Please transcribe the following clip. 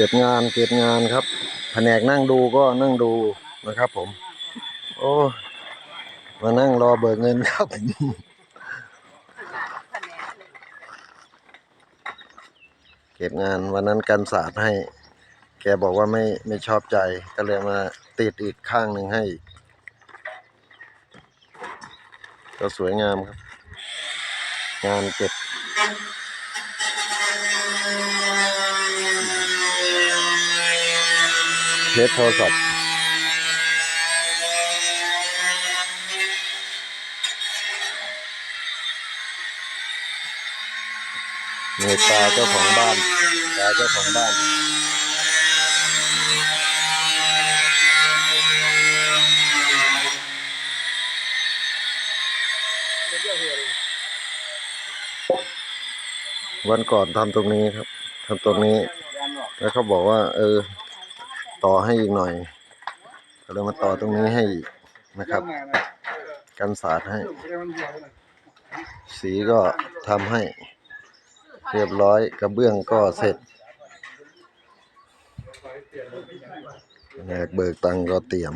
เก็บงานเก็บงานครับ แผนกนั่งดูก็นั่งดูนะครับผม โอ้มานั่งรอเบิกเงินครับเก็บงานวันนั้นกันศาสตร์ให้ แกบอกว่าไม่ไม่ชอบใจ ก็เลยมาติดอีกข้างหนึ่งให้ ก็สวยงามครับ งานเก็บ เคสโทรศัพท์นี่ตาเจ้าของบ้านตาเจ้าของบ้านวันก่อนทำตรงนี้ครับทำตรงนี้ แล้วเขาบอกว่า เออ ต่อให้อีกหน่อยก็เลยมาต่อตรงนี้ให้นะครับ กันสาดให้ สีก็ทำให้ เรียบร้อยกระเบื้องก็เสร็จแหกเบิกตังก็เตรียม